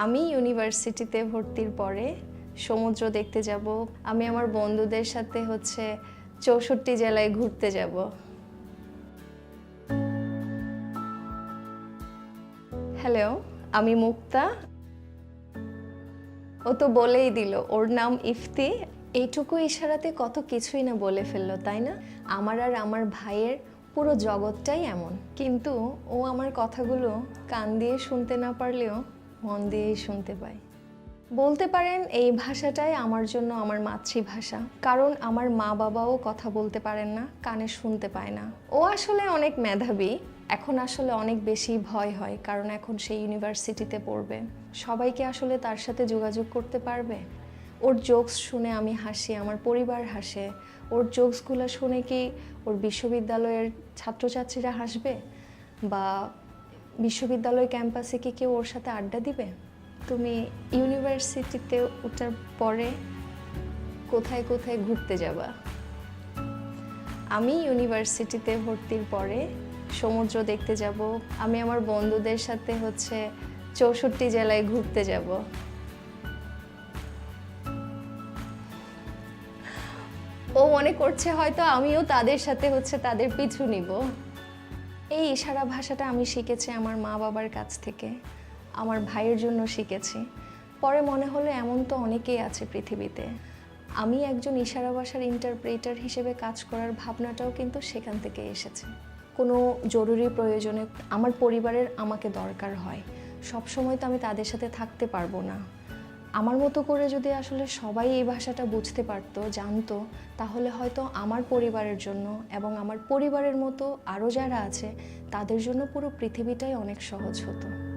আমি ইউনিভার্সিটিতে ভর্তির পরে সমুদ্র দেখতে যাব। আমি আমার বন্ধুদের সাথে হচ্ছে চৌষট্টি জেলায় ঘুরতে যাব। হ্যালো আমি মুক্তা। ও তো বলেই দিল, ওর নাম ইফতি। এইটুকু ইশারাতে কত কিছুই না বলে ফেলল, তাই না? আমার আর আমার ভাইয়ের পুরো জগৎটাই এমন। কিন্তু ও আমার কথাগুলো কান দিয়ে শুনতে না পারলেও মন দিয়েই শুনতে পায় বলতে পারেন এই ভাষাটাই আমার জন্য আমার মাতৃভাষা। কারণ আমার মা বাবাও কথা বলতে পারেন না, কানে শুনতে পায় না। ও আসলে অনেক মেধাবী, এখন আসলে অনেক বেশি ভয় হয়, কারণ এখন সে ইউনিভার্সিটিতে পড়বে। সবাইকে আসলে তার সাথে যোগাযোগ করতে পারবে? ওর জোকস শুনে আমি হাসি, আমার পরিবার হাসে। ওর জোকসগুলো শুনে কি ওর বিশ্ববিদ্যালয়ের ছাত্রছাত্রীরা হাসবে? বা বিশ্ববিদ্যালয় ক্যাম্পাসে কি কেউ ওর সাথে আড্ডা দিবে? তুমি ইউনিভার্সিটিতে ওঠার পরে কোথায় কোথায় ঘুরতে যাবা? আমি ইউনিভার্সিটিতে ভর্তির পরে সমুদ্র দেখতে যাব। আমি আমার বন্ধুদের সাথে হচ্ছে চৌষট্টি জেলায় ঘুরতে যাব। ও মনে করছে হয়তো আমিও তাদের সাথে হচ্ছে তাদের পিছু নিব। এই ইশারা ভাষাটা আমি শিখেছি আমার মা বাবার কাছ থেকে। আমার ভাইয়ের জন্য শিখেছি। পরে মনে হলো এমন তো অনেকেই আছে পৃথিবীতে। আমি একজন ইশারা ভাষার ইন্টারপ্রেটার হিসেবে কাজ করার ভাবনাটাও কিন্তু সেখান থেকে এসেছে। কোনো জরুরি প্রয়োজনে আমার পরিবারের আমাকে দরকার হয়। সব সময় তো আমি তাদের সাথে থাকতে পারব না। আমার মতো করে যদি আসলে সবাই এই ভাষাটা বুঝতে পারত, জানতো, তাহলে হয়তো আমার পরিবারের জন্য এবং আমার পরিবারের মতো আরও যারা আছে, তাদের জন্য পুরো পৃথিবীটাই অনেক সহজ হতো।